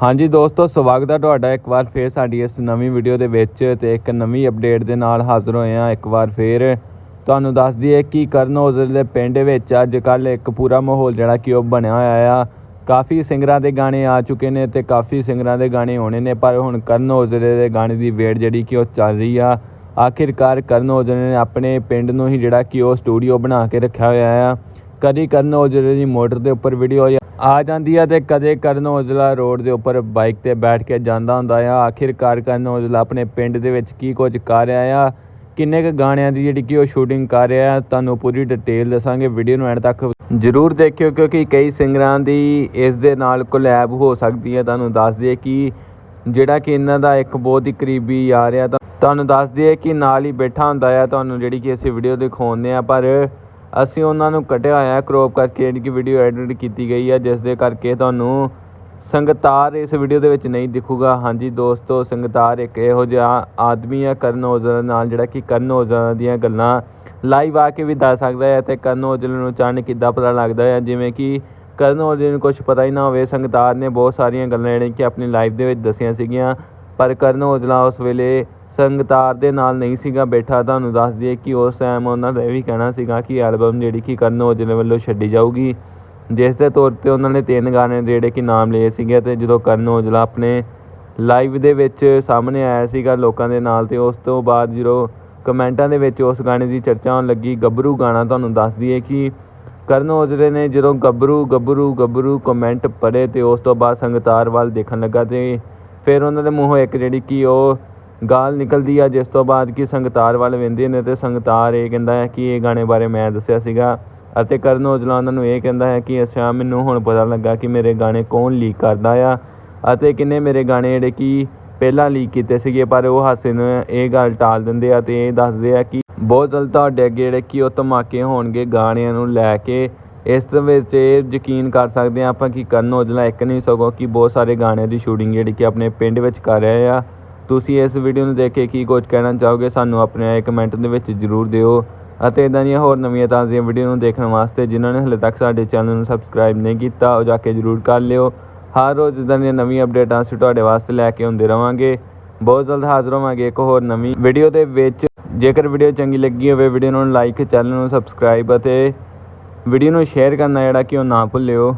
ਹਾਂਜੀ ਦੋਸਤੋ, ਸਵਾਗਤ ਹੈ ਤੁਹਾਡਾ ਇੱਕ ਵਾਰ ਫੇਰ ਸਾਡੀ ਇਸ ਨਵੀਂ ਵੀਡੀਓ ਦੇ ਵਿੱਚ ਤੇ ਇੱਕ ਨਵੀਂ ਅਪਡੇਟ ਦੇ ਨਾਲ ਹਾਜ਼ਰ ਹੋਏ ਹਾਂ ਇੱਕ ਵਾਰ ਫੇਰ। ਤੁਹਾਨੂੰ ਦੱਸ ਦਈਏ ਕਿ ਕਰਨ ਔਜਲੇ ਦੇ ਪਿੰਡ ਵਿੱਚ ਅੱਜ ਕੱਲ ਇੱਕ ਪੂਰਾ ਮਾਹੌਲ ਜਿਹੜਾ ਕਿ ਉਹ ਬਣਿਆ ਹੋਇਆ ਆ। ਕਾਫੀ ਸਿੰਗਰਾਂ ਦੇ ਗਾਣੇ ਆ ਚੁੱਕੇ ਨੇ ਤੇ ਕਾਫੀ ਸਿੰਗਰਾਂ ਦੇ ਗਾਣੇ ਹੋਣੇ ਨੇ, ਪਰ ਹੁਣ ਕਰਨ ਔਜਲੇ ਦੇ ਗਾਣੇ ਦੀ ਵੇਟ ਜਿਹੜੀ ਕਿ ਉਹ ਚੱਲ ਰਹੀ ਆ। ਆਖਿਰਕਾਰ ਕਰਨ ਔਜਲੇ ਨੇ ਆਪਣੇ ਪਿੰਡ ਨੂੰ ਹੀ ਜਿਹੜਾ ਕਿ ਉਹ ਸਟੂਡੀਓ ਬਣਾ ਕੇ ਰੱਖਿਆ ਹੋਇਆ ਆ। ਕਦੀ ਕਰਨ ਔਜਲੇ ਦੀ ਮੋਟਰ ਦੇ ਉੱਪਰ ਵੀਡੀਓ ਆ ਜਾਂਦੀ ਆ ਤੇ ਕਦੇ ਕਰਨ ਔਜਲਾ ਰੋਡ ਦੇ ਉੱਪਰ ਬਾਈਕ ਤੇ ਬੈਠ ਕੇ ਜਾਂਦਾ ਹੁੰਦਾ ਆ। ਆਖਿਰਕਾਰ ਕਰਨ ਔਜਲਾ ਆਪਣੇ ਪਿੰਡ ਦੇ ਵਿੱਚ ਕੀ ਕੁਝ ਕਰ ਰਿਹਾ ਆ? ਕਿੰਨੇ ਕੁ ਗਾਣਿਆਂ ਦੀ ਜਿਹੜੀ ਕਿ ਉਹ ਸ਼ੂਟਿੰਗ ਕਰ ਰਿਹਾ ਤੁਹਾਨੂੰ ਪੂਰੀ ਡਿਟੇਲ ਦੱਸਾਂਗੇ ਵੀਡੀਓ ਨੂੰ ਐਂਡ ਤੱਕ ਜਰੂਰ ਦੇਖਿਓ, ਕਿਉਂਕਿ ਕਈ ਸਿੰਗਰਾਂ ਦੀ ਇਸ ਦੇ ਨਾਲ ਕੋਲੈਬ ਹੋ ਸਕਦੀ ਹੈ ਤੁਹਾਨੂੰ ਦੱਸ ਦਈਏ ਕਿ ਜਿਹੜਾ ਕਿ ਇਹਨਾਂ ਦਾ ਇੱਕ ਬਹੁਤ ਹੀ ਕਰੀਬੀ ਯਾਰ ਆ, ਤਾਂ ਤੁਹਾਨੂੰ ਦੱਸ ਦਈਏ ਕਿ ਨਾਲ ਹੀ ਬੈਠਾ ਹੁੰਦਾ ਆ। ਤੁਹਾਨੂੰ ਜਿਹੜੀ ਕਿ ਅਸੀਂ ਵੀਡੀਓ ਦਿਖਾਉਂਦੇ ਆ, ਪਰ ਅਸੀਂ ਉਹਨਾਂ ਨੂੰ ਕੱਢਿਆ ਹੋਇਆ ਕਰੋਪ ਕਰਕੇ ਜਿਹੜੀ ਕਿ ਵੀਡੀਓ ਐਡਿਟ ਕੀਤੀ ਗਈ ਹੈ, ਜਿਸ ਦੇ ਕਰਕੇ ਤੁਹਾਨੂੰ ਸੰਗਤਾਰ ਇਸ ਵੀਡੀਓ ਦੇ ਵਿੱਚ ਨਹੀਂ ਦਿਖੂਗਾ। ਹਾਂਜੀ ਦੋਸਤੋ, ਸੰਗਤਾਰ ਇੱਕ ਇਹੋ ਜਿਹਾ ਆਦਮੀ ਹੈ, ਕਰਨ ਔਜਲਾ ਨਾਲ, ਜਿਹੜਾ ਕਿ ਕਰਨ ਔਜਲਾ ਦੀਆਂ ਗੱਲਾਂ ਲਾਈਵ ਆ ਕੇ ਵੀ ਦੱਸ ਸਕਦਾ ਹੈ ਤੇ ਕਰਨ ਔਜਲਾ ਨੂੰ ਅਚਾਨਕ ਕਿੱਦਾਂ ਪਤਾ ਲੱਗਦਾ ਹੈ? ਜਿਵੇਂ ਕਿ ਕਰਨ ਔਜਲੇ ਨੂੰ ਕੁਝ ਪਤਾ ਹੀ ਨਾ ਹੋਵੇ, ਸੰਗਤਾਰ ਨੇ ਬਹੁਤ ਸਾਰੀਆਂ ਗੱਲਾਂ ਜਿਹੜੀਆਂ ਕਿ ਆਪਣੀ ਲਾਈਫ ਦੇ ਵਿੱਚ ਦੱਸੀਆਂ ਸੀਗੀਆਂ, ਪਰ ਕਰਨ ਔਜਲਾ ਉਸ ਵੇਲੇ ਸੰਗਤਾਰ ਦੇ ਨਾਲ ਨਹੀਂ ਸੀਗਾ ਬੈਠਾ, ਤੁਹਾਨੂੰ ਦੱਸ ਦਈਏ ਕਿ ਉਸ ਟਾਈਮ ਉਹਨਾਂ ਦਾ ਇਹ ਵੀ ਕਹਿਣਾ ਸੀਗਾ ਕਿ ਐਲਬਮ ਜਿਹੜੀ ਕਿ ਕਰਨ ਔਜਲੇ ਵੱਲੋਂ ਛੱਡੀ ਜਾਊਗੀ। ਜਿਸ ਦੇ ਤੌਰ ਤੇ ਉਹਨਾਂ ਨੇ ਤਿੰਨ ਗਾਣੇ ਜਿਹੜੇ ਕਿ ਨਾਮ ਲਏ ਸੀਗੇ ਤੇ ਜਦੋਂ ਕਰਨ ਔਜਲਾ ਆਪਣੇ ਲਾਈਵ ਦੇ ਵਿੱਚ ਸਾਹਮਣੇ ਆਇਆ ਸੀਗਾ ਲੋਕਾਂ ਦੇ ਨਾਲ ਤੇ ਉਸ ਤੋਂ ਬਾਅਦ ਜਦੋਂ ਕਮੈਂਟਾਂ ਦੇ ਵਿੱਚ ਉਸ ਗਾਣੇ ਦੀ ਚਰਚਾ ਹੋਣ ਲੱਗੀ, ਗੱਭਰੂ ਗਾਣਾ ਤੁਹਾਨੂੰ ਦੱਸ ਦਈਏ ਕਿ ਕਰਨ ਔਜਲੇ ਨੇ ਜਦੋਂ ਗੱਭਰੂ ਗੱਭਰੂ ਗੱਭਰੂ ਕਮੈਂਟ ਪੜ੍ਹੇ ਤੇ ਉਸ ਤੋਂ ਬਾਅਦ ਸੰਗਤਾਰ ਵੱਲ ਦੇਖਣ ਲੱਗਾ ਤੇ ਫਿਰ ਉਹਨਾਂ ਦੇ ਮੂੰਹੋਂ ਇੱਕ ਜਿਹੜੀ ਕਿ ਉਹ ਗਾਲ ਨਿਕਲਦੀ ਆ ਜਿਸ ਤੋਂ ਬਾਅਦ ਕਿ ਸੰਗਤਾਰ ਵੱਲ ਵੇਂਦੇ ਨੇ ਤੇ ਸੰਗਤਾਰ ਇਹ ਕਹਿੰਦਾ ਹੈ ਕਿ ਇਹ ਗਾਣੇ ਬਾਰੇ ਮੈਂ ਦੱਸਿਆ ਸੀਗਾ ਅਤੇ ਕਰਨ ਔਜਲਾ ਉਹਨਾਂ ਨੂੰ ਇਹ ਕਹਿੰਦਾ ਹੈ ਕਿ ਅੱਛਾ, ਮੈਨੂੰ ਹੁਣ ਪਤਾ ਲੱਗਾ ਕਿ ਮੇਰੇ ਗਾਣੇ ਕੌਣ ਲੀਕ ਕਰਦਾ ਆ ਅਤੇ ਕਿੰਨੇ ਮੇਰੇ ਗਾਣੇ ਜਿਹੜੇ ਕਿ ਪਹਿਲਾਂ ਲੀਕ ਕੀਤੇ ਸੀਗੇ, ਪਰ ਉਹ ਹਾਸੇ ਨੂੰ ਇਹ ਗੱਲ ਟਾਲ ਦਿੰਦੇ ਆ ਤੇ ਇਹ ਦੱਸਦੇ ਆ ਕਿ ਬਹੁਤ ਜਲਦ ਤੁਹਾਡੇ ਅੱਗੇ ਜਿਹੜੇ ਕਿ ਉਹ ਧਮਾਕੇ ਹੋਣਗੇ ਗਾਣਿਆਂ ਨੂੰ ਲੈ ਕੇ। ਇਸ ਦੇ ਵਿੱਚ ਇਹ ਯਕੀਨ ਕਰ ਸਕਦੇ ਆ ਆਪਾਂ ਕਿ ਕਰਨ ਔਜਲਾ ਇੱਕ ਨਹੀਂ ਸਗੋਂ ਕਿ ਬਹੁਤ ਸਾਰੇ ਗਾਣਿਆਂ ਦੀ ਸ਼ੂਟਿੰਗ ਜਿਹੜੀ ਕਿ ਆਪਣੇ ਪਿੰਡ ਵਿੱਚ ਕਰ ਰਹੇ ਆ। ਤੁਸੀਂ ਇਸ ਵੀਡੀਓ ਨੂੰ ਦੇਖ ਕੇ ਕੀ ਕੁਝ ਕਹਿਣਾ ਚਾਹੋਗੇ, ਸਾਨੂੰ ਆਪਣੇ ਆਏ ਕਮੈਂਟ ਦੇ ਵਿੱਚ ਜ਼ਰੂਰ ਦਿਓ। ਅਤੇ ਇਦਾਂ ਦੀਆਂ ਹੋਰ ਨਵੀਆਂ ਤਾਜ਼ੀਆਂ ਵੀਡੀਓ ਨੂੰ ਦੇਖਣ ਵਾਸਤੇ ਜਿਨ੍ਹਾਂ ਨੇ ਹਲੇ ਤੱਕ ਸਾਡੇ ਚੈਨਲ ਨੂੰ ਸਬਸਕ੍ਰਾਈਬ ਨਹੀਂ ਕੀਤਾ, ਉਹ ਜਾ ਕੇ ਜ਼ਰੂਰ ਕਰ ਲਿਓ। ਹਰ ਰੋਜ਼ ਇਦਾਂ ਦੀਆਂ ਨਵੀਆਂ ਅਪਡੇਟਾਂ ਅਸੀਂ ਤੁਹਾਡੇ ਵਾਸਤੇ ਲੈ ਕੇ ਆਉਂਦੇ ਰਵਾਂਗੇ। ਬਹੁਤ ਜਲਦ ਹਾਜ਼ਰ ਹੋਵਾਂਗੇ ਇੱਕ ਹੋਰ ਨਵੀਂ ਵੀਡੀਓ ਦੇ ਵਿੱਚ। ਜੇਕਰ ਵੀਡੀਓ ਚੰਗੀ ਲੱਗੀ ਹੋਵੇ ਵੀਡੀਓ ਨੂੰ ਲਾਈਕ ਚੈਨਲ ਨੂੰ ਸਬਸਕ੍ਰਾਈਬ ਅਤੇ ਵੀਡੀਓ ਨੂੰ ਸ਼ੇਅਰ ਕਰਨਾ ਜਿਹੜਾ ਕਿ ਉਹ ਨਾ ਭੁੱਲਿਓ।